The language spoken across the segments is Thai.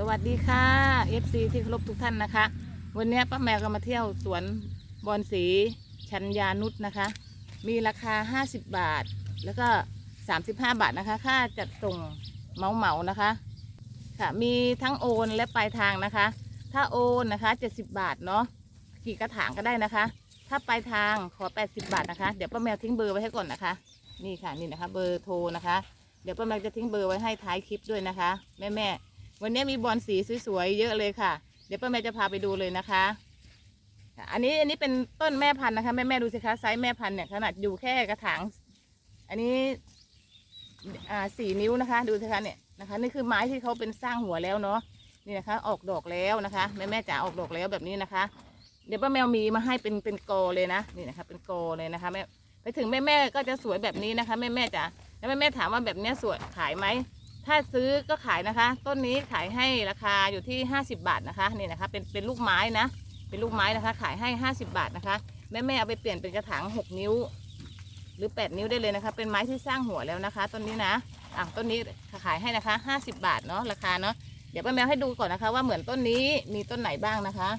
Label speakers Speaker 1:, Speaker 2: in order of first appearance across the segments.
Speaker 1: สวัสดีค่ะ FC ที่เคารพทุกท่านนะคะ วันนี้ป้าแมวก็มาเที่ยวสวนบอนสีชัญญานุษนะคะ มีราคา 50 บาท แล้วก็ 35 บาทนะคะ ค่าจัดส่งเมาเหมานะคะ ค่ะ มีทั้งโอนและปลายทางนะคะ ถ้าโอนนะคะ 70 บาทเนาะ กี่กระถางก็ได้นะคะ ถ้าปลายทางขอ 80 บาทนะคะ เดี๋ยวป้าแมวทิ้งเบอร์ไว้ให้ก่อนนะคะ นี่ค่ะนี่นะคะ เบอร์โทรนะคะ เดี๋ยวป้าแมวจะทิ้งเบอร์ไว้ให้ท้ายคลิปด้วยนะคะ แม่แม่ วันนี้มีบอลสีสวยๆเยอะเลยค่ะ เดี๋ยวป้าแมวจะพาไปดูเลยนะคะอันนี้อันนี้เป็นต้นแม่พันธุ์นะคะแม่แม่ดูสิคะไซส์แม่พันธุ์เนี่ยขนาดอยู่แค่กระถาง อันนี้อ่าสี่นิ้วนะคะ ดูสิคะเนี่ยนะคะ นี่คือไม้ที่เขาเป็นสร้างหัวแล้วเนาะนี่นะคะ ออกดอกแล้วนะคะ แม่แม่จ๋าออกดอกแล้วแบบนี้นะคะ เดี๋ยวป้าแมวมีมาให้เป็นเป็นกอเลยนะนี่นะคะ เป็นกอเลยนะคะแม่ไปถึงแม่แม่ก็จะสวยแบบนี้นะคะ แม่แม่จ๋าแล้วแม่แม่ถามว่าแบบเนี้ยสวยขายไหม ถ้าซื้อก็ขายนะคะ ต้นนี้ขายให้ราคาอยู่ที่ 50 บาทนะคะนี่นะคะ เป็นเป็นลูกไม้นะ เป็นลูกไม้นะคะ ขายให้ 50 บาทนะคะแม่แม่เอาไปเปลี่ยนเป็นกระถาง 6 นิ้ว หรือ 8 นิ้วได้เลยนะคะ เป็นไม้ที่สร้างหัวแล้วนะคะต้นนี้นะอะต้นนี้ขายให้นะคะ 50 บาทเนาะราคาเนาะเดี๋ยวป้าแมวให้ดูก่อนนะคะ ว่าเหมือนต้นนี้มีต้นไหนบ้างนะคะ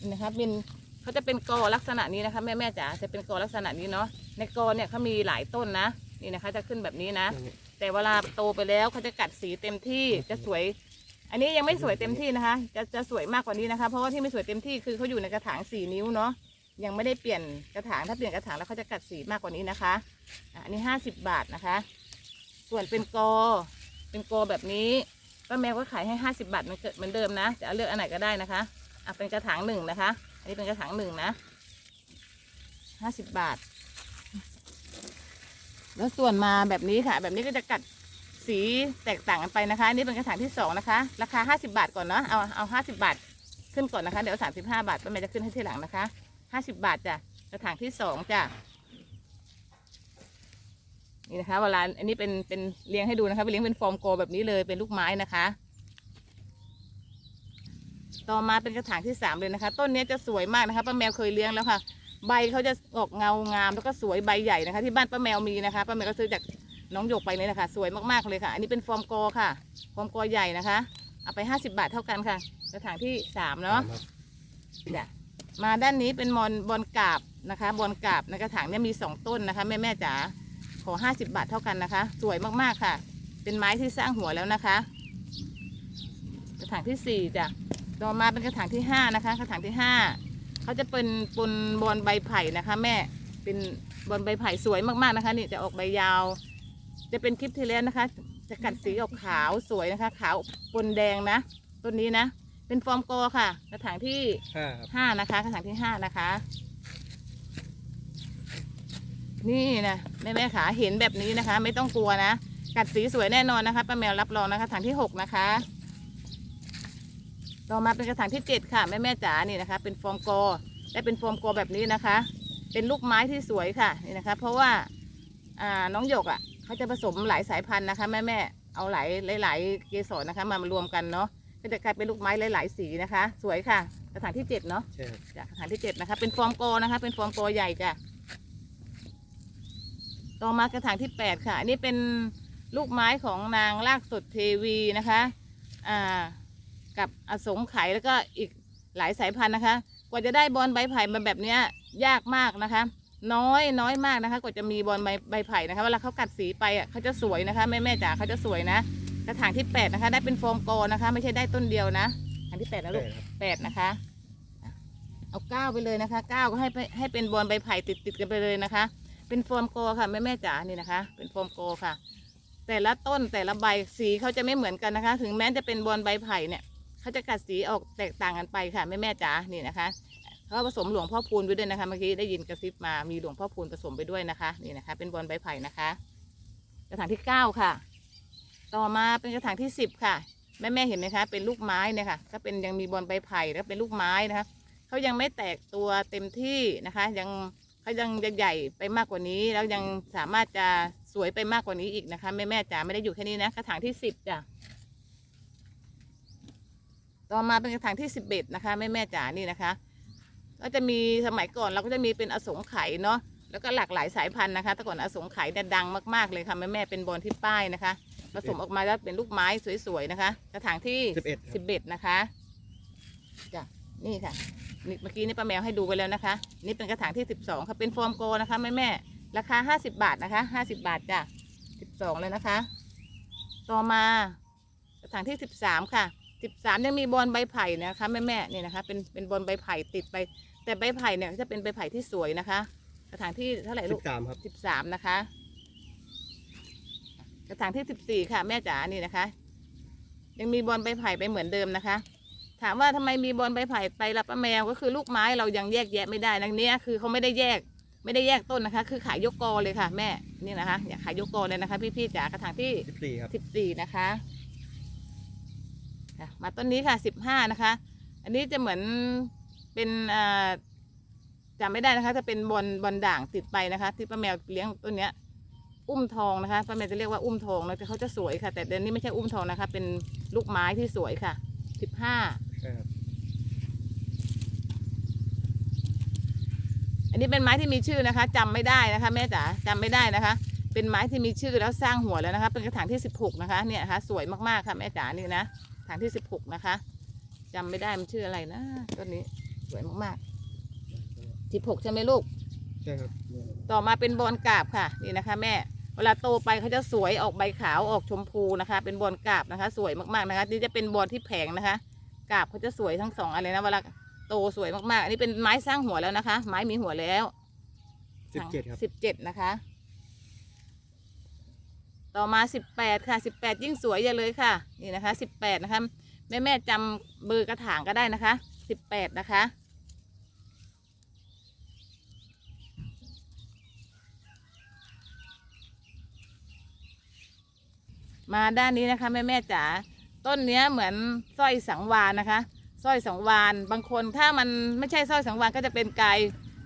Speaker 1: นี่นะคะเป็นเขาจะเป็นกอลักษณะนี้นะคะ แม่แม่จ๋าจะเป็นกอลักษณะนี้เนาะในกอเนี่ยเขามีหลายต้นนะนี่นะคะ จะขึ้นแบบนี้นะ แต่เวลาโตไปแล้วเขาจะกัดสีเต็มที่จะสวย อันนี้ยังไม่สวยเต็มที่นะคะ จะจะสวยมากกว่านี้นะคะ เพราะว่าที่ไม่สวยเต็มที่คือเขาอยู่ในกระถางสี่นิ้วเนาะยังไม่ได้เปลี่ยนกระถางถ้าเปลี่ยนกระถางแล้วเขาจะกัดสีมากกว่านี้นะคะอันนี้ห้าสิบบาทนะคะ ส่วนเป็นกอ เป็นกอแบบนี้ป้าแมวก็ขายให้ห้าสิบาทเหมือนเกิดเหมือนเดิมนะจะเเลือกอันไหนก็ได้นะคะอะเป็นกระถางหนึ่งนะคะ อันนี้เป็นกระถางหนึ่งนะห้าสิบบาท แล้วส่วนมาแบบนี้ค่ะ แบบนี้ก็จะกัดสีแตกต่างกันไปนะคะนี่เป็นกระถางที่สองนะคะ ราคาห้าสิบาทก่อนเนาะเอาเอาห้าสิบาทขึ้นก่อนนะคะ เดี๋ยวสามสิบห้าบาทป้าแม่จะขึ้นให้ทีหลังนะคะห้าสิบาทจ้ะกระถางที่สองจ้ะนี่นะคะเวลาอันนี้เป็นเป็นเลี้ยงให้ดูนะคะเป็นเลี้ยงเป็นฟอร์มโกแบบนี้เลยเป็นลูกไม้นะคะ ต่อมาเป็นกระถางที่สามเลยนะคะ ต้นนี้จะสวยมากนะคะป้าแมวเคยเลี้ยงแล้วค่ะ ใบเขาจะออกเงางามแล้วก็สวยใบใหญ่นะคะ ที่บ้านป้าแมวมีนะคะป้าแมวก็ซื้อจากน้องหยกไปเลยนะคะสวยมากๆเลยค่ะ อันนี้เป็นฟอร์มกอค่ะ ฟอร์มกอใหญ่นะคะ เอาไปห้าสิบาทเท่ากันค่ะกระถางที่สามเนาะจ้ะมาด้านนี้เป็นมอนบอลกาบนะคะบอลกาบในกระถางเนี่ยมีสองต้นนะคะแม่แม่ๆจ๋าขอห้าสิบาทเท่ากันนะคะ สวยมากๆค่ะ เป็นไม้ที่สร้างหัวแล้วนะคะ กระถางที่สี่จ้ะต่อมาเป็นกระถางที่ห้านะคะ กระถางที่ห้า เขาจะเป็นปนบอลใบไผ่นะคะ แม่เป็นบอลใบไผ่สวยมากๆนะคะ นี่จะออกใบยาว จะเป็นคลิปที่แล้วนะคะ จะกัดสีออกขาวสวยนะคะ ขาวปนแดงนะต้นนี้นะเป็นฟอร์มโกค่ะ กระถางที่
Speaker 2: ห้าครับ
Speaker 1: ห้านะคะกระถางที่ห้านะคะ นี่นะแม่แม่ขาเห็นแบบนี้นะคะ ไม่ต้องกลัวนะ กัดสีสวยแน่นอนนะคะป้าแมวรับรองนะคะกระถางที่หกนะคะ ต่อมาเป็นกระถางที่เจ็ดค่ะแม่แม่จ๋านี่นะคะ เป็นฟอร์มโกและเป็นฟอร์มโกแบบนี้นะคะ เป็นลูกไม้ที่สวยค่ะนี่นะคะ เพราะว่าอ่าน้องหยกอะเขาจะผสมหลายสายพันธุ์นะคะแม่แม่เอาหลายหลาย ๆ เกสรนะคะ มามารวมกันเนาะก็จะกลายเป็นลูกไม้หลาย ๆ สีนะคะ สวยค่ะ กระถางที่เจ็ดเนาะ
Speaker 2: ใช่ครับ
Speaker 1: จ้ะกระถางที่เจ็ดนะคะ เป็นฟอร์มโกนะคะ เป็นฟอร์มโกใหญ่จ้ะต่อมากระถางที่แปดค่ะอันนี้เป็นลูกไม้ของนางลากสดเทวีนะคะ อ่า กับอสงไขยแล้วก็อีกหลายสายพันธุ์นะคะ กว่าจะได้บอลใบไผ่มาแบบเนี้ยยากมากนะคะ น้อยน้อยมากนะคะ กว่าจะมีบอลใบใบไผ่นะคะเวลาเขากัดสีไปอะเขาจะสวยนะคะแม่แม่จ๋าเขาจะสวยนะกระถางที่แปดนะคะ ได้เป็นโฟมโกนะคะ ไม่ใช่ได้ต้นเดียวนะกระถางที่แปดนะลูก
Speaker 2: ใช่ครับ
Speaker 1: แปดนะคะเอาเก้าไปเลยนะคะเก้าก็ให้ไปให้เป็นบอลใบไผ่ติดติดกันไปเลยนะคะ เป็นโฟมโกค่ะแม่แม่จ๋านี่นะคะ เป็นโฟมโกค่ะ แต่ละต้นแต่ละใบสีเขาจะไม่เหมือนกันนะคะ ถึงแม้จะเป็นบอลใบไผ่เนี่ย เขาจะกัดสีออกแตกต่างกันไปค่ะแม่แม่จ๋านี่นะคะเขาผสมหลวงพ่อพูนไปด้วยนะคะเมื่อกี้ได้ยินกระซิบมามีหลวงพ่อพูนผสมไปด้วยนะคะนี่นะคะ เป็นบอลใบไผ่นะคะ กระถางที่เก้าค่ะ ต่อมาเป็นกระถางที่สิบค่ะแม่แม่เห็นไหมคะเป็นลูกไม้เนี่ยค่ะก็เป็นยังมีบอลใบไผ่แล้วเป็นลูกไม้นะคะเขายังไม่แตกตัวเต็มที่นะคะ ยังเขายังจะใหญ่ไปมากกว่านี้ แล้วยังสามารถจะสวยไปมากกว่านี้อีกนะคะแม่แม่จ๋าไม่ได้อยู่แค่นี้นะกระถางที่สิบจ้ะ ต่อมาเป็นกระถางที่สิบเอ็ดนะคะแม่แม่จ๋านี่นะคะ ก็จะมีสมัยก่อนเราก็จะมีเป็นอสงไขยเนาะแล้วก็หลากหลายสายพันธุ์นะคะแต่ก่อนอสงไขยเนี่ยดังมากๆเลยค่ะแม่แม่เป็นบอลที่ป้ายนะคะผสมออกมาแล้วเป็นลูกไม้สวยๆนะคะ กระถางที่
Speaker 2: สิบเอ็ดครับ
Speaker 1: สิบเอ็ดนะคะจ้ะนี่ค่ะนี่เมื่อกี้นี่ป้าแมวให้ดูไปแล้วนะคะ นี่เป็นกระถางที่สิบสองค่ะเป็นฟอร์มโกนะคะแม่แม่ๆราคาห้าสิบาทนะคะห้าสิบาทจ้ะสิบสองเลยนะคะ ต่อมากระถางที่สิบสามค่ะ สิบสามยังมีบอลใบไผ่นะคะแม่แม่ๆนี่นะคะเป็นเป็นบอลใบไผ่ติดไป แต่ใบไผ่เนี่ยจะเป็นใบไผ่ที่สวยนะคะ กระถางที่เท่าไหร่
Speaker 2: สิ
Speaker 1: ลูก
Speaker 2: บสามครับ
Speaker 1: สิบสามนะคะ กระถางที่สิบสี่ค่ะ แม่จ๋านี่นะคะ ยังมีบอลใบไผ่ไปเหมือนเดิมนะคะ ถามว่าทำไมมีบอลใบไผ่ไปรับป้าแมวก็คือลูกไม้เรายังแยกแยะไม่ได้นังเนี้ยคือเขาไม่ได้แยก ไม่ได้แยกต้นนะคะ คือขายยกกอเลยค่ะ แม่นี่นะคะ อยากขายยกกอเลยนะคะ พี่ๆจ๋ากระถางที่
Speaker 2: สิบสี่ครับ
Speaker 1: สิบสี่นะคะค่ะ มาต้นนี้ค่ะสิบห้านะคะ อันนี้จะเหมือนเป็นอ่าจำไม่ได้นะคะ จะเป็นบอลบอลด่างติดไปนะคะ ที่ป้าแมวเลี้ยงต้นเนี้ย อุ้มทองนะคะป้าแมวจะเรียกว่าอุ้มทองนะแต่เขาจะสวยค่ะ แต่เดี๋ยวนี้ไม่ใช่อุ้มทองนะคะ เป็นลูกไม้ที่สวยค่ะสิบห้า
Speaker 2: ใช่ครับ
Speaker 1: อันนี้เป็นไม้ที่มีชื่อนะคะจำไม่ได้นะคะ แม่จ๋าจำไม่ได้นะคะ เป็นไม้ที่มีชื่อแล้วสร้างหัวแล้วนะคะ เป็นกระถางที่สิบหกนะคะเนี่ยนะคะสวยมากๆค่ะแม่จ๋านี่นะ กระถางที่สิบหกนะคะจำไม่ได้มันชื่ออะไรนะต้นนี้สวยมากๆสิบหกใช่ไหมลูก
Speaker 2: ใช่ครับ
Speaker 1: ต่อมาเป็นบอลกราบค่ะ นี่นะคะ แม่ เวลาโตไปเขาจะสวยออกใบขาวออกชมพูนะคะ เป็นบอลกราบนะคะ สวยมากๆนะคะนี่จะเป็นบอลที่แผงนะคะกราบเขาจะสวยทั้งสองอันเลยนะเวลาโตสวยมากๆ อันนี้เป็นไม้สร้างหัวแล้วนะคะ ไม้มีหัวแล้ว
Speaker 2: สิบเจ็ดครับ
Speaker 1: สิบเจ็ดนะคะ ต่อมาสิบแปดค่ะสิบแปดยิ่งสวยอย่าเลยค่ะ นี่นะคะสิบแปดนะคะ แม่แม่จำเบอร์กระถางก็ได้นะคะสิบแปดนะคะ มาด้านนี้นะคะ แม่แม่จ๋าต้นเนี้ยเหมือนสร้อยสังวานนะคะสร้อยสังวานบางคนถ้ามันไม่ใช่สร้อยสังวานก็จะเป็นไก่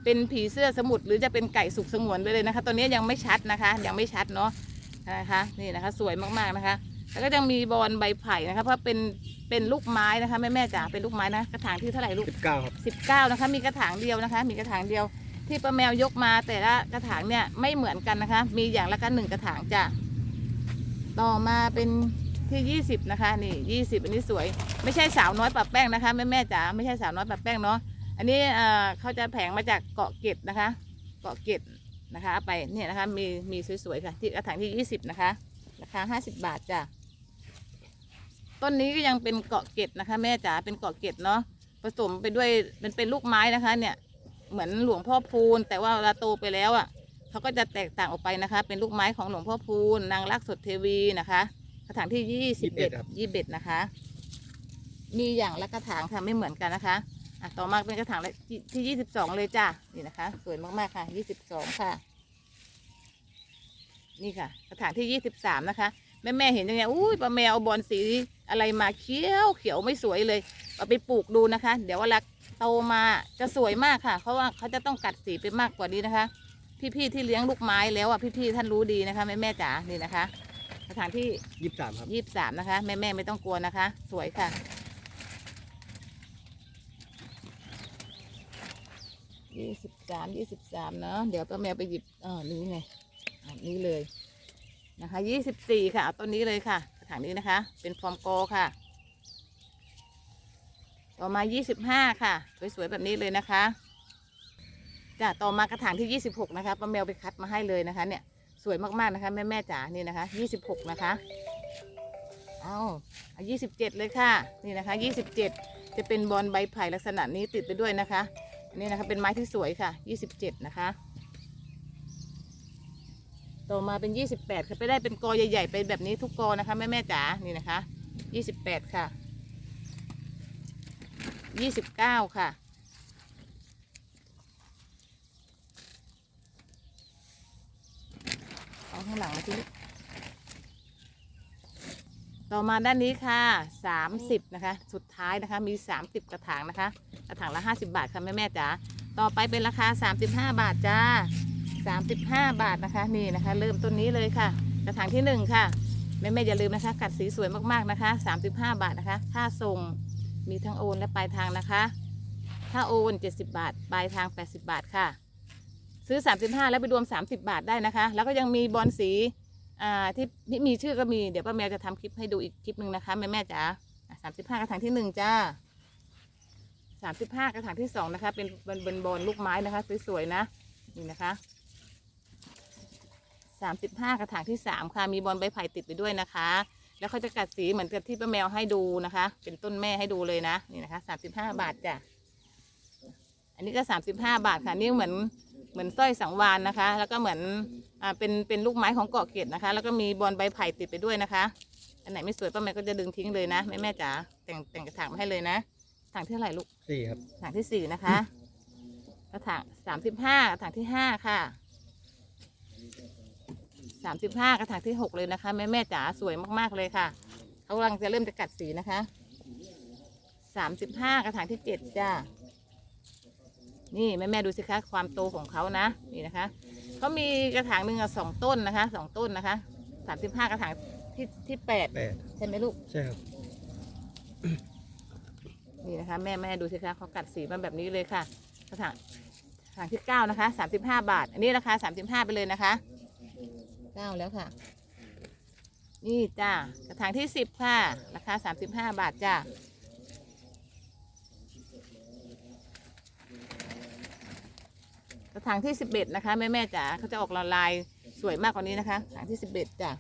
Speaker 1: เป็นผีเสื้อสมุทรหรือจะเป็นไก่สุกสงวนไปเลยนะคะตัวนี้ยังไม่ชัดนะคะ ยังไม่ชัดเนาะ นะคะนี่นะคะ สวยมากๆนะคะ แล้วก็ยังมีบอลใบไผ่นะคะ เพราะเป็นเป็นลูกไม้นะคะแม่แม่ๆจ๋าเป็นลูกไม้นะกระถางที่เท่าไหร่ลูก
Speaker 2: สิบเก้าครับ
Speaker 1: สิบเก้านะคะ มีกระถางเดียวนะคะ มีกระถางเดียว ที่ป้าแมวยกมาแต่ละกระถางเนี่ยไม่เหมือนกันนะคะ มีอย่างละกันหนึ่งกระถางจ้ะต่อมาเป็นที่ยี่สิบนะคะ นี่ยี่สิบอันนี้สวย ไม่ใช่สาวน้อยปะแป้งนะคะ แม่แม่ๆจ๋าไม่ใช่สาวน้อยปะแป้งเนาะอันนี้เอ่อเขาจะแผงมาจากเกาะเกร็ดนะคะ เกาะเกร็ด นะคะไปเนี่ยนะคะมีมีสวยๆค่ะที่กระถางที่ยี่สิบนะคะราคาห้าสิบบาทจ้ะต้นนี้ก็ยังเป็นเกาะเกร็ดนะคะ แม่จ๋าเป็นเกาะเกร็ดเนาะผสมไปด้วยมันเป็นลูกไม้นะคะ เนี่ยเหมือนหลวงพ่อพูน แต่ว่าเวลาโตไปแล้วอะเขาก็จะแตกต่างออกไปนะคะ เป็นลูกไม้ของหลวงพ่อพูน นางรักสดเทวีนะคะกระถางที่ยี่สิบเอ็ดยี่สิบเอ็ดนะคะ มีอย่างละกระถางค่ะไม่เหมือนกันนะคะ อะต่อมาเป็นกระถางที่ยี่สิบสองเลยจ้ะนี่นะคะ สวยมากๆค่ะยี่สิบสองค่ะ นี่ค่ะ กระถางที่ยี่สิบสามนะคะ แม่แม่ๆเห็นยังไงอุ้ยป้าแมวเอาบอลสีอะไรมาเขียวเขียวไม่สวยเลยเอาไปปลูกดูนะคะ เดี๋ยวเวลาโตมาจะสวยมากค่ะเพราะว่าเขาจะต้องกัดสีไปมากกว่านี้นะคะ พี่ๆที่เลี้ยงลูกไม้แล้วอะพี่ๆท่านรู้ดีนะคะแม่แม่ๆจ๋านี่นะคะสถานที่
Speaker 2: ยี่สิบสามครับ
Speaker 1: ยี่สิบสามนะคะ แม่แม่ๆไม่ต้องกลัวนะคะ สวยค่ะ ยี่สิบสามยี่สิบสามเนาะเดี๋ยวป้าแมวไปหยิบเออนี้ไงอันนี้เลยนะคะยี่สิบสี่ค่ะเอาต้นนี้เลยค่ะกระถางนี้นะคะ เป็นฟอร์มโกค่ะ ต่อมา25ค่ะ สวยๆแบบนี้เลยนะคะจ้ะต่อมากระถางที่26นะคะป้าแมวไปคัดมาให้เลยนะคะ เนี่ยสวยมากๆนะคะแม่ๆจ๋านี่นะคะ26นะคะเอาเอา27เจ็ดเลยค่ะ นี่นะคะ27จะเป็นบอลใบไผ่ลักษณะนี้ติดไปด้วยนะคะ อันนี้นะคะเป็นไม้ที่สวยค่ะ27นะคะ ต่อมาเป็น28ค่ะไปได้เป็นกอใหญ่ๆไปแบบนี้ทุกกอนะคะแม่ๆจ๋า นี่นะคะ28ค่ะ ยี่สิบเก้าค่ะ เอาข้างหลังมาที่ ต่อมาด้านนี้ค่ะสามสิบนะคะ สุดท้ายนะคะมีสามสิบกระถางนะคะ กระถางละห้าสิบาทค่ะแม่แม่จ๋าต่อไปเป็นราคาสามสิบห้าบาทจ้าสามสิบห้าบาทนะคะนี่นะคะ เริ่มต้นนี้เลยค่ะ กระถางที่หนึ่งค่ะแม่แม่อย่าลืมนะคะกัดสีสวยมากๆนะคะสามสิบห้าบาทนะคะค่าส่งมีทั้งโอนและปลายทางนะคะ ถ้าโอน 70 บาท ปลายทาง 80 บาทค่ะ ซื้อ 35 แล้วไปรวม 30 บาทได้นะคะ แล้วก็ยังมีบอลสี อ่าที่ที่มีชื่อก็มีเดี๋ยวป้าแมวจะทำคลิปให้ดูอีกคลิปหนึ่งนะคะแม่แม่จ๋าสามสิบห้ากระถางที่หนึ่งจ้าสามสิบห้ากระถางที่สองนะคะ เป็นเป็นเป็นบอลลูกไม้นะคะสวยๆนะนี่นะคะสามสิบห้ากระถางที่สามค่ะมีบอลใบไผ่ติดไปด้วยนะคะ แล้วเขาจะกัดสีเหมือนกับที่ป้าแมวให้ดูนะคะ เป็นต้นแม่ให้ดูเลยนะนี่นะคะสามสิบห้าบาทจ้ะอันนี้ก็สามสิบห้าบาทค่ะนี่เหมือน มือนสร้อยสังวานนะคะ แล้วก็เหมือนอ่าเป็นเป็นลูกไม้ของเกาะเกร็ดนะคะ แล้วก็มีบอลใบไผ่ติดไปด้วยนะคะ อันไหนไม่สวยป้าแมวก็จะดึงทิ้งเลยนะแม่แม่จ๋าแต่งแต่งกระถางมาให้เลยนะกระถางที่เท่าไหร่ลูก
Speaker 2: สี่ครับ
Speaker 1: กระถางที่สี่นะคะกระถางสามสิบห้ากระถางที่ห้าค่ะสามสิบห้ากระถางที่หกเลยนะคะแม่แม่จ๋าสวยมากๆเลยค่ะเขากำลังจะเริ่มจะกัดสีนะคะสามสิบห้ากระถางที่เจ็ดจ้า นี่แม่แม่ดูสิคะความโตของเขานะนี่นะคะเขามีกระถางหนึ่งอะสองต้นนะคะสองต้นนะคะสามสิบห้ากระถางที่ที่แปด
Speaker 2: แปด
Speaker 1: ใช่ไหมลูก
Speaker 2: ใช่ครับ
Speaker 1: นี่นะคะ แม่แม่ดูสิคะเขากัดสีมาแบบนี้เลยค่ะกระถางกระถางที่เก้านะคะสามสิบห้าบาท อันนี้ราคาสามสิบห้าไปเลยนะคะเก้าแล้วค่ะ นี่จ้ากระถางที่สิบค่ะราคาสามสิบห้าบาทจ้า กระถางที่สิบเอ็ดนะคะแม่แม่จ๋าเขาจะออกลายๆสวยมากกว่านี้นะคะกระถางที่สิบเอ็ดจ้ะ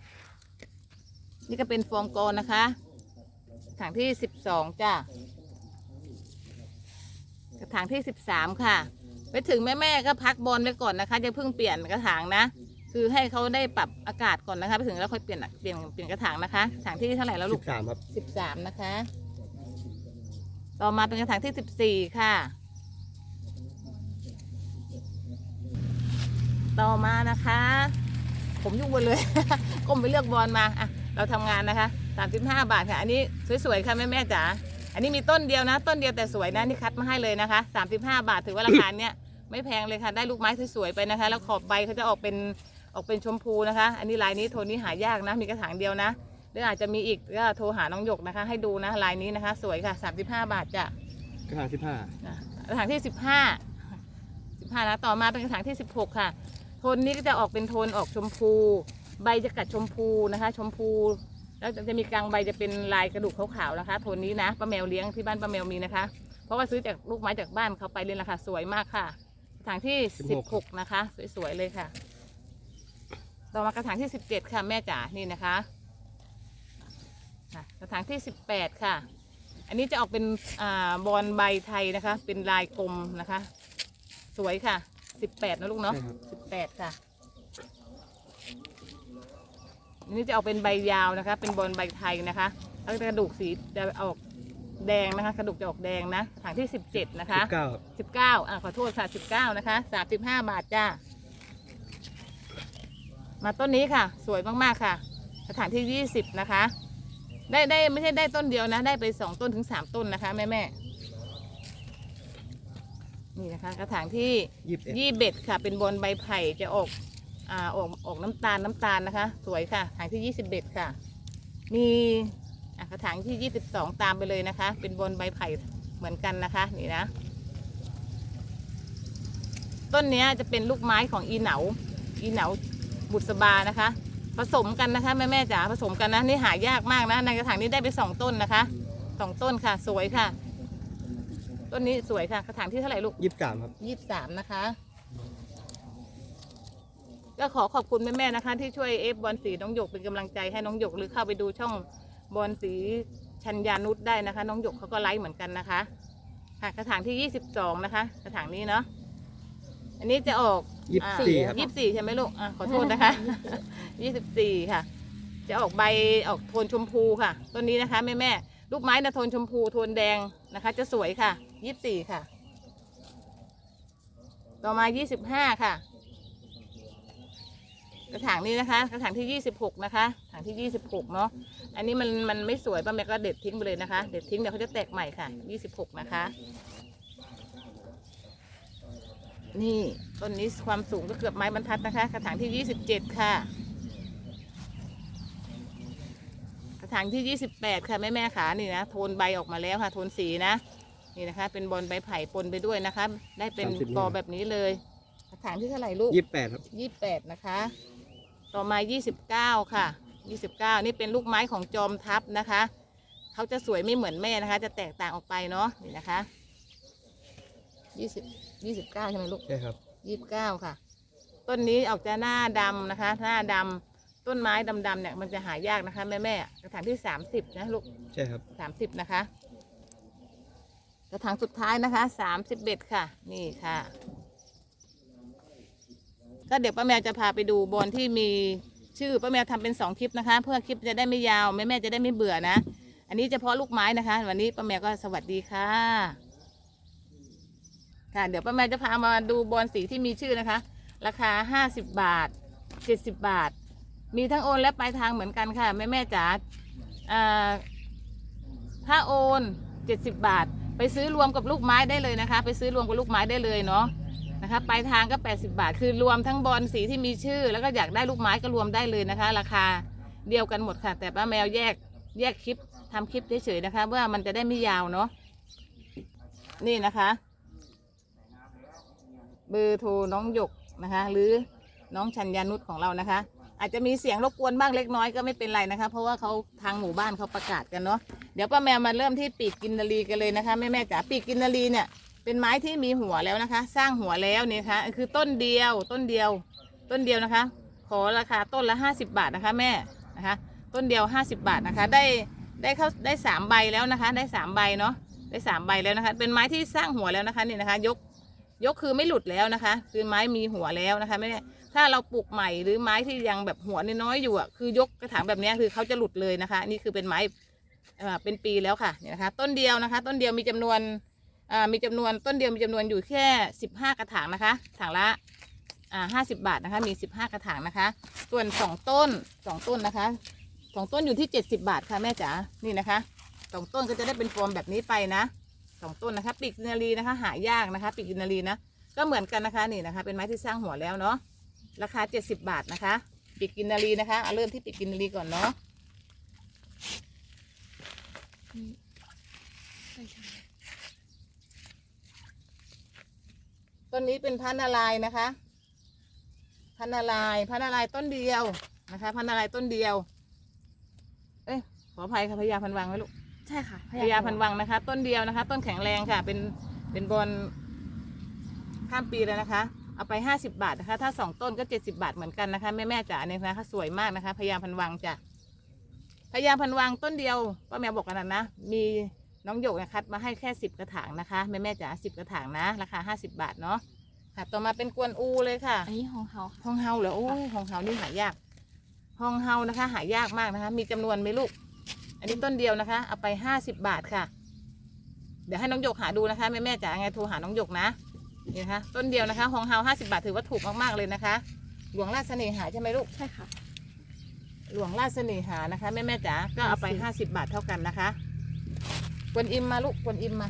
Speaker 1: นี่ก็เป็นฟองกรนะคะกระถางที่สิบสองจ้ะกระถางที่สิบสามค่ะ ไปถึงแม่แม่ๆก็พักบอลไว้ก่อนนะคะจะเพิ่งเปลี่ยนกระถางนะ คือให้เขาได้ปรับอากาศก่อนนะคะ ไปถึงแล้วค่อยเปลี่ยนเปลี่ยนเปลี่ยนกระถางนะคะกระถางที่เท่าไหร่แล้ว
Speaker 2: สิ
Speaker 1: ลูก
Speaker 2: บสามครับ
Speaker 1: สิบสามนะคะ ต่อมาเป็นกระถางที่สิบสี่ค่ะ ต่อมานะคะ ผมยุ่งหมดเลยก้มไปเลือกบอลมาอะเราทำงานนะคะสามสิบห้าบาทค่ะอันนี้สวยๆค่ะแม่แม่ๆจ๋าอันนี้มีต้นเดียวนะ ต้นเดียวแต่สวยนะนี่คัดมาให้เลยนะคะสามสิบห้าบาทถือว่าราคาเนี้ยไม่แพงเลยค่ะได้ลูกไม้สวยๆไปนะคะ แล้วขอบใบเขาจะออกเป็นออกเป็นชมพูนะคะ อันนี้ลายนี้โทนนี้หายากนะ มีกระถางเดียวนะหรืออาจจะมีอีกก็โทรหาน้องหยกนะคะ ให้ดูนะลายนี้นะคะ สวยค่ะสามสิบห้าบาทจ้ะ
Speaker 2: กระถางสิบห้า
Speaker 1: อะกระถางที่สิบห้าสิบห้านะต่อมาเป็นกระถางที่สิบหกค่ะ โทนนี้ก็จะออกเป็นโทนออกชมพู ใบจะกัดชมพูนะคะ ชมพู แล้วจะมีกลางใบจะเป็นลายกระดูกขาวๆนะคะโทนนี้นะป้าแมวเลี้ยงที่บ้านป้าแมวมีนะคะ เพราะว่าซื้อจากลูกไม้จากบ้านเขาไปเลยราคาสวยมากค่ะ กระถางที่สิบหกนะคะ สวยๆเลยค่ะ ต่อมากระถางที่สิบเจ็ดค่ะแม่จ๋านี่นะคะกระถางที่สิบแปดค่ะ อันนี้จะออกเป็นอบอลใบไทยนะคะ เป็นลายกลมนะคะ สวยค่ะ สิบแปดนะลูกเนาะ
Speaker 2: ใช่ครับ
Speaker 1: สิบแปดค่ะอันนี้จะออกเป็นใบยาวนะคะ เป็นบอลใบไทยนะคะแล้วกระดูกสีจะออกแดงนะคะ กระดูกจะออกแดงนะกระถางที่สิบเจ็ดนะคะ
Speaker 2: สิบเก้าครับ
Speaker 1: สิบเก้าอะขอโทษค่ะสิบเก้านะคะสามสิบห้าบาทจ้า มาต้นนี้ค่ะ สวยมากๆค่ะกระถางที่ยี่สิบนะคะ ได้ได้ไม่ใช่ได้ต้นเดียวนะ ได้ไปสองต้นถึงสามต้นนะคะ แม่แม่ๆ นี่นะคะกระถางที่
Speaker 2: ยี่สิบเอ็ด
Speaker 1: ยี่เบ็ดค่ะ เป็นบอลใบไผ่จะออกอ่าออกออกน้ำตาลน้ำตาลนะคะ สวยค่ะกระถางที่ยี่สิบเบ็ดค่ะ มีอะกระถางที่ยี่สิบสองตามไปเลยนะคะ เป็นบอลใบไผ่เหมือนกันนะคะนี่นะ ต้นเนี้ยจะเป็นลูกไม้ของอีเหนา อีเหนาบุษบานะคะ ผสมกันนะคะแม่แม่ๆจ๋าผสมกันนะนี่หายากมากนะในกระถางนี้ได้ไปสองต้นนะคะสองต้นค่ะ สวยค่ะ ต้นนี้สวยค่ะกระถางที่เท่าไหร่ลูก
Speaker 2: ยี่สิบสามครับ
Speaker 1: ยี่สิบสามนะคะ ก็ขอขอบคุณแม่ๆนะคะ ที่ช่วยเอฟบอลสีน้องหยกเป็นกำลังใจให้น้องหยกหรือเข้าไปดูช่องบอลสีชัญญานุชได้นะคะ น้องหยกเขาก็ไลฟ์เหมือนกันนะคะ ค่ะกระถางที่ยี่สิบสองนะคะกระถางนี้เนาะอันนี้จะออก
Speaker 2: ยี่สิบสี่ครับ
Speaker 1: ยี่สิบสี่ใช่ไหมลูกอะขอโทษนะคะยี่สิบสี่ค่ะ จะออกใบออกโทนชมพูค่ะ ต้นนี้นะคะแม่แม่ๆ ลูกไม้นะโทนชมพูโทนแดงนะคะ จะสวยค่ะยี่สิบสี่ค่ะ ต่อมายี่สิบห้าค่ะ กระถางนี้นะคะ กระถางที่ยี่สิบหกนะคะกระถางที่ยี่สิบหกเนาะอันนี้มันมันไม่สวยป้าแม่ก็เด็ดทิ้งไปเลยนะคะ เด็ดทิ้งเดี๋ยวเขาจะแตกใหม่ค่ะยี่สิบหกนะคะ นี่ต้นนี้ความสูงก็เกือบไม้บรรทัดนะคะ กระถางที่ยี่สิบเจ็ดค่ะ ก ระถางที่ยี่สิบแปดค่ะแม่แม่ขานี่นะโทนใบออกมาแล้วค่ะ โทนสีนะ นี่นะคะ เป็นบอลใบไผ่ปนไปด้วยนะคะ ได้เป็น
Speaker 2: 30
Speaker 1: กอแบบนี้เลย กระถางที่เท่าไหร่ลูก
Speaker 2: ยี่สิบแปดครับ
Speaker 1: ยี่สิบแปดนะคะ ต่อมา29ค่ะ29นี่เป็นลูกไม้ของจอมทัพนะคะ เขาจะสวยไม่เหมือนแม่นะคะ จะแตกต่างออกไปเนาะ นี่นะคะ20 29ใช่ไหมลูก
Speaker 2: ใช่ครับ
Speaker 1: 29ค่ะ ต้นนี้ออกจะหน้าดำนะคะ หน้าดำ ต้นไม้ดำๆเนี่ยมันจะหายากนะคะ แม่แม่ๆกระถางที่30นะลูก
Speaker 2: ใช่ครับ
Speaker 1: สามสิบนะคะ กระถางสุดท้ายนะคะสามสิบเอ็ดค่ะ นี่ค่ะ ก็เดี๋ยวป้าแมวจะพาไปดูบอลที่มีชื่อป้าแมวทำเป็นสองคลิปนะคะ เพื่อคลิปจะได้ไม่ยาวแม่แม่ๆจะได้ไม่เบื่อนะ อันนี้เฉพาะลูกไม้นะคะ วันนี้ป้าแมวก็สวัสดีค่ะ ค่ะ เดี๋ยวป้าแมวจะพามาดูบอลสีที่มีชื่อนะคะ ราคาห้าสิบบาทเจ็ดสิบบาท มีทั้งโอนและปลายทางเหมือนกันค่ะ แม่แม่จ๋าอ่าถ้าโอน 70 บาท ไปซื้อรวมกับลูกไม้ได้เลยนะคะ ไปซื้อรวมกับลูกไม้ได้เลยเนาะนะคะปลายทางก็ 80 บาท คือรวมทั้งบอลสีที่มีชื่อ แล้วก็อยากได้ลูกไม้ก็รวมได้เลยนะคะ ราคาเดียวกันหมดค่ะ แต่ป้าแมวแยกแยกคลิปทำคลิปเฉยๆนะคะเพื่อมันจะได้ไม่ยาวเนาะนี่นะคะ เบอร์โทรน้องหยกนะคะ หรือน้องชัญญานุชของเรานะคะ อาจจะมีเสียงรบกวนบ้างเล็กน้อยก็ไม่เป็นไรนะคะ เพราะว่าเขาทางหมู่บ้านเขาประกาศกันเนาะเดี๋ยวป้าแมวมาเริ่มที่ปีกกินนารีกันเลยนะคะแม่แม่จ๋าปีกกินนารีเนี่ยเป็นไม้ที่มีหัวแล้วนะคะ สร้างหัวแล้วเนี่ยค่ะคือต้นเดียวต้นเดียว ต้นเดียวนะคะ ขอราคาต้นละ 50 บาทนะคะแม่นะคะ ต้นเดียว 50 บาทนะคะ ได้ได้เข้าได้สามใบแล้วนะคะ ได้สามใบเนาะได้สามใบแล้วนะคะ เป็นไม้ที่สร้างหัวแล้วนะคะนี่นะคะ ยก ยกคือไม่หลุดแล้วนะคะ คือไม้มีหัวแล้วนะคะแม่ถ้าเราปลูกใหม่หรือไม้ที่ยังแบบหัวน้อยๆอยู่อะคือยกกระถางแบบนี้คือเขาจะหลุดเลยนะคะ นี่คือเป็นไม้เป็นปีแล้วค่ะเนี่ยนะคะ ต้นเดียวนะคะ ต้นเดียวมีจำนวนอ่ามีจำนวนต้นเดียวมีจำนวนอยู่แค่ 15 กระถางนะคะถางละอ่าห้าสิบาทนะคะ มี 15 กระถางนะคะ ส่วนสองต้นสองต้นนะคะสองต้นอยู่ที่ 70 บาทค่ะแม่จ๋านี่นะคะสองต้นก็จะได้เป็นฟอร์มแบบนี้ไปนะ สองต้นนะคะ ปีกกินนารีนะคะ หายากนะคะ ปีกกินนารีนะ ก็เหมือนกันนะคะนี่นะคะ เป็นไม้ที่สร้างหัวแล้วเนาะ ราคา 70 บาทนะคะ ปีกกินนารีนะคะเอาเริ่มที่ปีกกินนารีก่อนเนาะต้นนี้เป็นพันธุ์อะไรายนะคะ พันธุ์อะไรายพันธุ์อะไรายต้นเดียวนะคะ พันธุ์อะไรายต้นเดียว เอ้ยขออภัยค่ะพญาพันวังไว้ลูก
Speaker 3: ใช่ค่ะ
Speaker 1: พญาพันวังนะคะ ต้นเดียวนะคะ ต้นแข็งแรงค่ะ เป็นเป็นบอลข้ามปีแล้วนะคะ เอาไปห้าสิบาทนะคะ ถ้าสองต้นก็เจ็ดสิบาทเหมือนกันนะคะ แม่แม่ๆจ๋าเนี่ยนะคะสวยมากนะคะพญาพันวังจ้ะพญาพันวังต้นเดียวป้าแมวบอกกันนะนะมีน้องหยกนะคัดมาให้แค่สิบกระถางนะคะ แม่แม่ๆจ๋าสิบกระถางนะราคาห้าสิบาทเนาะค่ะ ต่อมาเป็นกวนอูเลยค่ะ
Speaker 3: อันนี้ของเขาค่ะ
Speaker 1: ฮองเฮาเหรอโอ้ยฮองเฮานี่หายากฮองเฮานะคะ หายากมากนะคะ มีจำนวนไหมลูก อันนี้ต้นเดียวนะคะ เอาไปห้าสิบบาทค่ะ เดี๋ยวให้น้องหยกหาดูนะคะแม่แม่ๆจ๋าไงโทรหาน้องหยกนะนี่นะคะต้นเดียวนะคะฮองเฮาห้าสิบาทถือว่าถูกมากๆเลยนะคะ หลวงราชเสน่หาใช่ไหมลูก
Speaker 3: ใช่ค่ะ
Speaker 1: หลวงราชเสน่หานะคะแม่แม่ๆจ๋าก็เอาไปห้าสิบาทเท่ากันนะคะกวนอิมมาลูกกวนอิมมา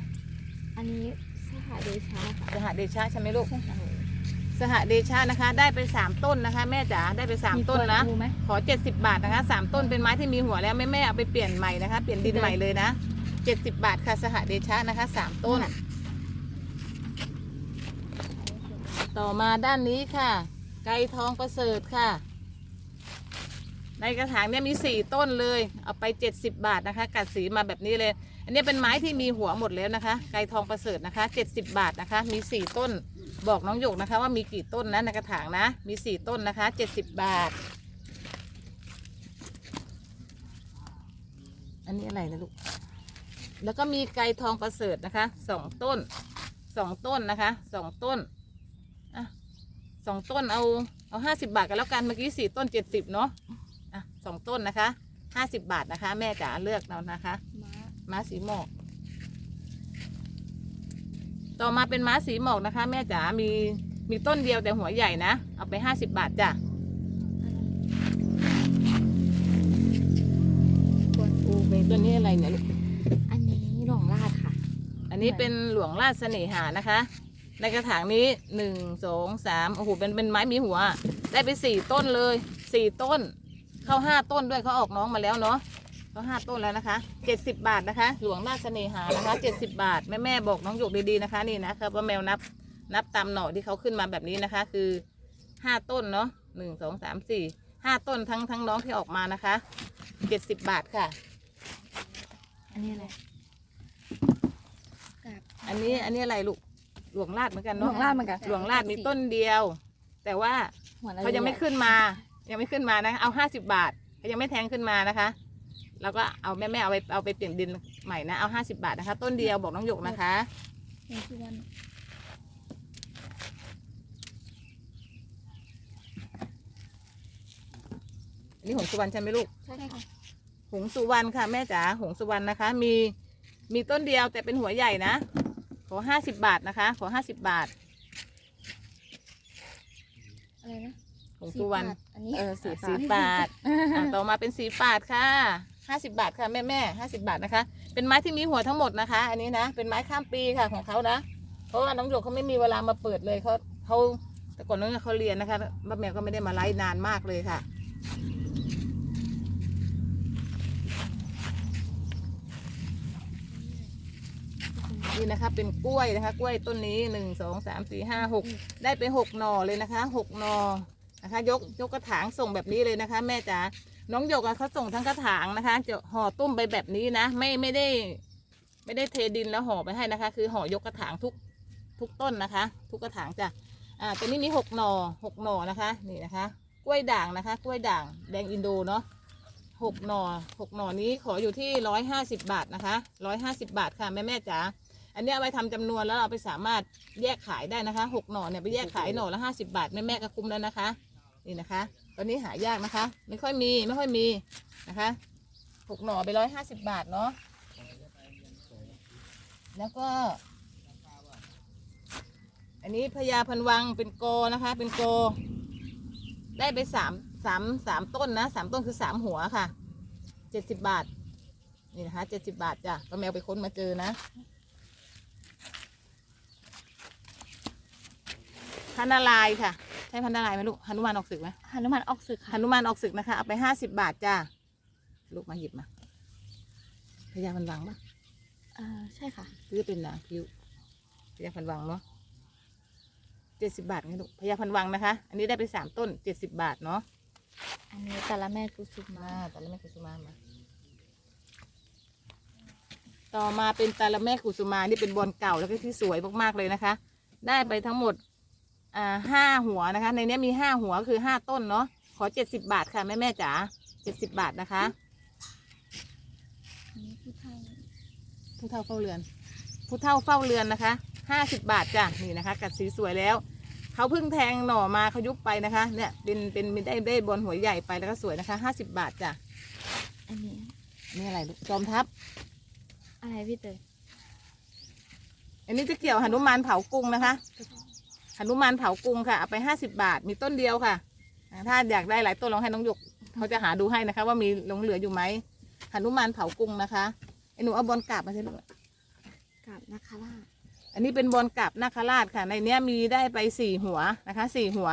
Speaker 3: อันนี้สหเดชาค่ะ
Speaker 1: สหเดชะใช่ไหมลูก
Speaker 3: ใช่ค่ะ
Speaker 1: สหเดชะนะคะ ได้ไปสามต้นนะคะ แม่จ๋าได้ไปสามต้นนะ
Speaker 3: มีกวอูไหม
Speaker 1: ขอ 70 บาทนะคะสามต้นเป็นไม้ที่มีหัวแล้วแม่แม่ๆเอาไปเปลี่ยนใหม่นะคะเปลี่ยนดินใหม่เลยนะ 70 บาทค่ะสหเดชะนะคะสามต้น ต่อมาด้านนี้ค่ะ ไก่ทองประเสริฐค่ะ ในกระถางเนี่ยมีสี่ต้นเลยเอาไป 70 บาทนะคะ กัดสีมาแบบนี้เลย อันนี้เป็นไม้ที่มีหัวหมดแล้วนะคะ ไก่ทองประเสริฐนะคะ 70 บาทนะคะ มีสี่ต้น บอกน้องหยกนะคะ ว่ามีกี่ต้นนะในกระถางนะ มีสี่ต้นนะคะ70บาท อันนี้อะไรนะลูก แล้วก็มีไก่ทองประเสริฐนะคะสองต้นสองต้นนะคะสองต้นอะสองต้นเอาเอาห้าสิบาทกันแล้วกันเมื่อกี้สี่ต้นเจ็ดสิบเนาะอะสองต้นนะคะห้าสิบบาทนะคะ แม่จ๋าเลือกเอานะคะ
Speaker 3: ม้า
Speaker 1: ม้าสีหมอก ต่อมาเป็นม้าสีหมอกนะคะ แม่จ๋า มีมีต้นเดียวแต่หัวใหญ่นะ เอาไปห้าสิบบาทจ้ะ
Speaker 3: กวนอูเบ
Speaker 1: ตัวนี้อะไรเนี่ยลูก
Speaker 3: อันนี้หลวงราชค่ะ
Speaker 1: อันนี้เป็นหลวงราชเสน่หานะคะ ในกระถางนี้หนึ่งสองสามโอ้โหเป็นเป็นไม้มีหัว ได้ไปสี่ต้นเลยสี่ต้น เข้าห้าต้นด้วยเขาออกน้องมาแล้วเนาะ เขาห้าต้นแล้วนะคะเจ็ดสิบบาทนะคะ หลวงราชเสน่หานะคะเจ็ดสิบบาท แม่แม่ๆบอกน้องหยกดีๆนะคะ นี่นะครับว่าแมวนับนับตามหน่อที่เขาขึ้นมาแบบนี้นะคะ คือห้าต้นเนาะหนึ่งสองสามสี่ห้าต้นทั้งทั้งน้องที่ออกมานะคะเจ็ดสิบบาทค่ะ
Speaker 3: อันนี้อะไรกาบ
Speaker 1: อันนี้อันนี้อะไรลูกหลวงลาดเหมือนกัน
Speaker 3: หล
Speaker 1: เนาะ
Speaker 3: วงลาดเหมือนกัน
Speaker 1: หลวงลาดมีต้นเดียว แต่ว่า
Speaker 3: หัวละ
Speaker 1: เขายังไม่ขึ้นมา ยังไม่ขึ้นมานะ เอาห้าสิบบาทเขายังไม่แทงขึ้นมานะคะ แล้วก็เอาแม่แม่เอาไปเอาไปเปลี่ยนดินใหม่นะเอาห้าสิบาทนะคะ ต้นเดียวบอกน้องหยกนะคะ
Speaker 3: นี่คือวัน
Speaker 1: อันนี้หงสุวรรณใช่ไหมลูก
Speaker 3: ใช่ค่ะ
Speaker 1: หงสุวรรณค่ะแม่จ๋าหงสุวรรณนะคะ มีมีต้นเดียวแต่เป็นหัวใหญ่นะ ขอห้าสิบบาทนะคะ ขอห้าสิบบาท
Speaker 3: อะไรนะ
Speaker 1: หงสุวรรณ
Speaker 3: สีปาดอันนี้
Speaker 1: เออสีสีปาดอะต่อมาเป็นสีปาดค่ะ ห้าสิบาทค่ะแม่แม่ห้าสิบาทนะคะ เป็นไม้ที่มีหัวทั้งหมดนะคะ อันนี้นะ เป็นไม้ข้ามปีค่ะของเขานะ เพราะว่าน้องหยกเขาไม่มีเวลามาเปิดเลยเขาเขาแต่ก่อนน้องเขาเรียนนะคะป้าแมวก็ไม่ได้มาไลฟ์นานมากเลยค่ะนี่นะคะเป็นกล้วยนะคะ กล้วยต้นนี้หนึ่งสองสามสี่ห้าหกได้ไปหกหน่อเลยนะคะหกหน่อนะคะ ยกยกกระถางส่งแบบนี้เลยนะคะ แม่จ๋า น้องหยกอะเขาส่งทั้งกระถางนะคะจะห่อตุ้มไปแบบนี้นะ ไม่ไม่ได้ ไม่ได้เทดินแล้วห่อไปให้นะคะ คือห่อยกกระถางทุกทุกต้นนะคะ ทุกกระถางจ้ะอ่าตัวนี้มีหกหน่อหกหน่อนะคะนี่นะคะ กล้วยด่างนะคะ กล้วยด่างแดงอินโดเนาะหกหน่อหกหน่อนี้ขออยู่ที่ร้อยห้าสิบบาทนะคะร้อยห้าสิบบาทค่ะแม่แม่จ๋าอันนี้เอาไปทำจำนวนแล้วเราไปสามารถแยกขายได้นะคะหกหน่อเนี่ยไปแยกขายหน่อละห้าสิบาทแม่แม่ก็คุ้มแล้วนะคะ นี่นะคะ ตอนนี้หายากนะคะ ไม่ค่อยมีไม่ค่อยมีนะคะหกหน่อไปร้อยห้าสิบบาทเนาะแล้วก็ อันนี้พญาพันวังเป็นโกนะคะ เป็นโก ได้ไปสามสามสามต้นนะสามต้นคือสามหัวค่ะเจ็ดสิบบาท นี่นะคะเจ็ดสิบบาทจ้ะป้าแมวไปค้นมาเจอนะพันนาลายค่ะ ใช่พันนาลายไหมลูกหนุมานออกศึกไหม
Speaker 3: หนุมานออกศึก
Speaker 1: ห
Speaker 3: ค่ะ
Speaker 1: นุมานออกศึกนะคะ เอาไปห้าสิบบาทจ้า ลูกมาหยิบมาพญาพันวังปะ
Speaker 3: อ่าใช่ค่ะ
Speaker 1: หรือเป็นนางคิ้วพญาพันวังเนาะเจ็ดสิบาทไงลูกพญาพันวังนะคะ อันนี้ได้ไปสามต้นเจ็ดสิบบาทเนาะ
Speaker 3: อันนี้แต่ละแม่กุสุมา
Speaker 1: มาแต่ละแม่กุสุมามา ต่อมาเป็นตาละแม่กุสุมา นี่เป็นบอลเก่าแล้วก็ที่สวยมากๆเลยนะคะ ได้ไปทั้งหมด อ่าห้าหัวนะคะ ในเนี้ยมีห้าหัวคือห้าต้นเนาะขอเจ็ดสิบาทค่ะแม่แม่ๆจ๋าเจ็ดสิบาทนะคะ
Speaker 3: อันนี้ผู้ไทย
Speaker 1: ผู้เท่าเฝ้าเรือน ผู้เท่าเฝ้าเรือนนะคะห้าสิบบาทจ้ะนี่นะคะ กัดสีสวยแล้วเขาเพิ่งแทงหน่อมาเขายุบไปนะคะ เนี่ยเป็นเป็นเป็นได้ได้บอลหัวใหญ่ไปแล้วก็สวยนะคะห้าสิบบาทจ้ะ
Speaker 3: อันนี้
Speaker 1: นี่อะไรลูกจอมทัพ
Speaker 3: อะไรพี่เตย
Speaker 1: อันนี้จะเกี่ยวหนุมานเผากรุงนะคะห นุมานเผากรุงค่ะเอาไปห้าสิบบาทมีต้นเดียวค่ะอ่าถ้าอยากได้หลายต้นลองให้น้องหยกเขาจะหาดูให้นะคะ ว่ามีหลงเหลืออยู่ไหมหนุมานเผากรุงนะคะไอ้หนูเอาบอลกาบมาใช่ลูก
Speaker 3: กาบนาคาราช
Speaker 1: อันนี้เป็นบอลกลับนาคราชค่ะ ในเนี้ยมีได้ไปสี่หัวนะคะสี่หัว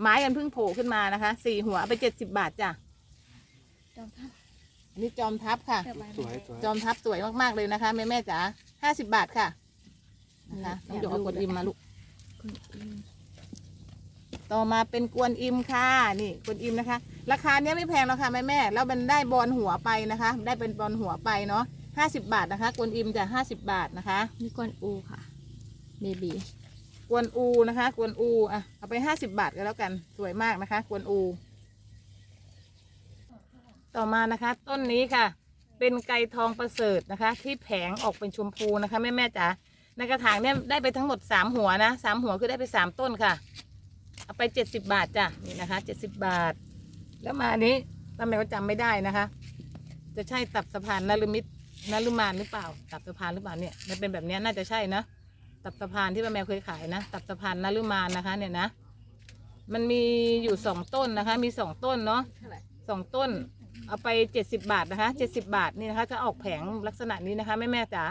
Speaker 1: ไม้กันเพิ่งโผล่ขึ้นมานะคะสี่หัวเอาไปเจ็ดสิบบาทจ้ะ
Speaker 3: จอมทัพ
Speaker 1: อันนี้จอมทัพค่ะ
Speaker 3: เกิดใบ
Speaker 2: สวยสวย
Speaker 1: จอมทัพสวยมากๆเลยนะคะแม่แม่ๆจ๋าห้าสิบบาทค่ะนะคะน้องหยกเอากวนอิมมาลูก
Speaker 3: คุณอิม
Speaker 1: ต่อมาเป็นกวนอิมค่ะนี่กวนอิมนะคะ ราคาเนี้ยไม่แพงหรอกค่ะแม่แม่ๆแล้วมันได้บอลหัวไปนะคะ ได้เป็นบอลหัวไปเนาะห้าสิบบาทนะคะกวนอิมจะห้าสิบบาทนะคะ
Speaker 3: นี่กวนอูค่ะเบบี
Speaker 1: กวนอูนะคะกวนอูอะเอาไปห้าสิบบาทก็แล้วกันสวยมากนะคะกวนอู ต่อมานะคะ ต้นนี้ค่ะ เป็นไก่ทองประเสริฐนะคะ ที่แผงออกเป็นชมพูนะคะแม่แม่ๆจ๋า ในกระถางเนี่ยได้ไปทั้งหมดสามหัวนะสามหัวคือได้ไปสามต้นค่ะ เอาไปเจ็ดสิบบาทจ้ะนี่นะคะเจ็ดสิบบาท แล้วมาอันนี้ป้าแมก็จำไม่ได้นะคะ จะใช่ตับสะพานนรุมิตรนรุมานหรือเปล่า ตับสะพานหรือเปล่าเนี่ยมันเป็นแบบนี้น่าจะใช่นะตับสะพานที่ป้าแมวเคยขายนะ ตับสะพานนรุมานนะคะ เนี่ยนะ มันมีอยู่สองต้นนะคะ มีสองต้นเนาะสองต้น เอาไปเจ็ดสิบาทนะคะเจ็ดสิบาทนี่นะคะจะออกแผงลักษณะนี้นะคะแม่แม่จ๋า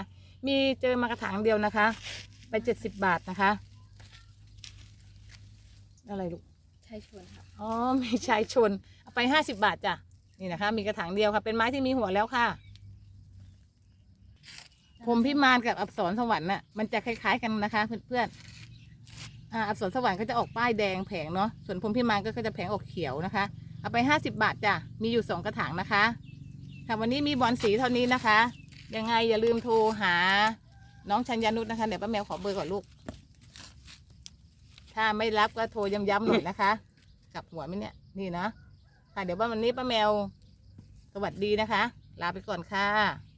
Speaker 1: มีเจอมากระถางเดียวนะคะ ไปเจ็ดสิบาทนะคะ อะไรลูก
Speaker 3: ชายชวนค่ะ
Speaker 1: อ๋อมีชายชนเอาไปห้าสิบาทจ้ะนี่นะคะ มีกระถางเดียวค่ะ เป็นไม้ที่มีหัวแล้วค่ะผมพิมานกับอับสรสวรรค์น่ะมันจะคล้ายๆกันนะคะ เพื่อนๆอ่าอับสรสวรรค์ก็จะออกป้ายแดงแผงเนาะส่วนพรหมพิมานก็จะแผงออกเขียวนะคะ เอาไปห้าสิบบาทจ้ะมีอยู่สองกระถางนะคะค่ะวันนี้มีบอลสีเท่านี้นะคะ ยังไงอย่าลืมโทรหา น้องชัญญานุชนะคะเดี๋ยวป้าแมวขอเบอร์ก่อนลูก ถ้าไม่รับก็โทรย้ำๆหน่อยนะคะ กลับหัวไหมเนี่ยนี่นะค่ะเดี๋ยววันนี้ป้าแมว สวัสดีนะคะ ลาไปก่อนค่ะ